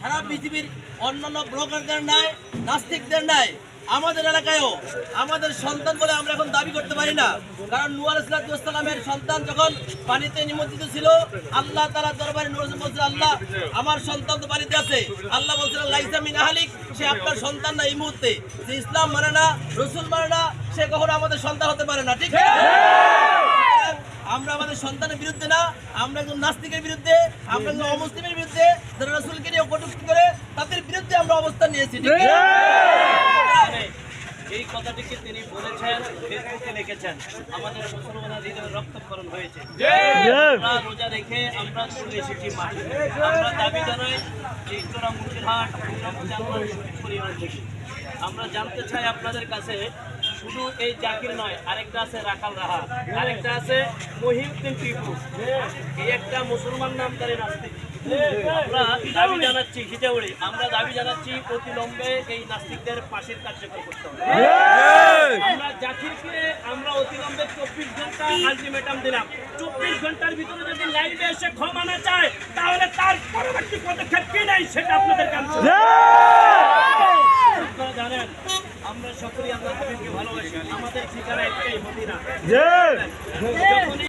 সারা পৃথিবীর অন্যান্য ব্লগারদের নাই নাস্তিকদের নাই আমাদের এলাকায়ও আমাদের সন্তান বলে আমরা এখন দাবি করতে পারি না। কারণ নুয়ার ইসলাতামের সন্তান যখন পানিতে নিমজ্জিত ছিল, আল্লাহ তারা দরবারে নুয়ার বলছিল, আল্লাহ, আমার সন্তান তো পানিতে আছে। আল্লাহ বলছিল লাইসামিন আহালিক, সে আপনার সন্তান না এই মুহূর্তে। যে ইসলাম মানে না, রসুল মানে না, সে কখনো আমাদের সন্তান হতে পারে না। ঠিক আছে সন্তানের বিরুদ্ধে না আমরা একজন নাস্তিকের বিরুদ্ধে আমরা একজন অমুসলিমের বিরুদ্ধে যারা রসুলকে নিয়ে কটুক্তি করে তাদের বিরুদ্ধে আমরা অবস্থান নিয়েছি এই কথাটিকে তিনি বলেছেন ফেসবুকে লিখেছেন। আমাদের মুসলমানের হৃদয়ে রক্তক্ষরণ হয়েছে। আমরা রোজা রেখে আমরা চলে এসেছি মাঠে। আমরা দাবি জানাই যে আমরা জানতে চাই আপনাদের কাছে শুধু এই জাকির নয়, আরেকটা আছে রাখাল রাহা, আরেকটা আছে মহিউদ্দিন টিপু। এই একটা মুসলমান নামদারি নাস্তিক। আমরা দাবি জানাচ্ছি হিজাউড়ি আমরা দাবি জানাচ্ছি অতিলম্বে এই নাস্তিকদের পাশের কার্যকর করতে হবে। আমরা আমরা অতিলম্বে চব্বিশ ঘণ্টা আলটিমেটাম দিলাম। চব্বিশ ঘণ্টার ভিতরে যদি লাইভে এসে ক্ষমা না চায়, তাহলে তার পরবর্তী পদক্ষেপ কি নাই সেটা আপনাদের কাছে সকলেই আমরা ভালোবাসি। আমাদের ঠিকানা একটাই মদিনা।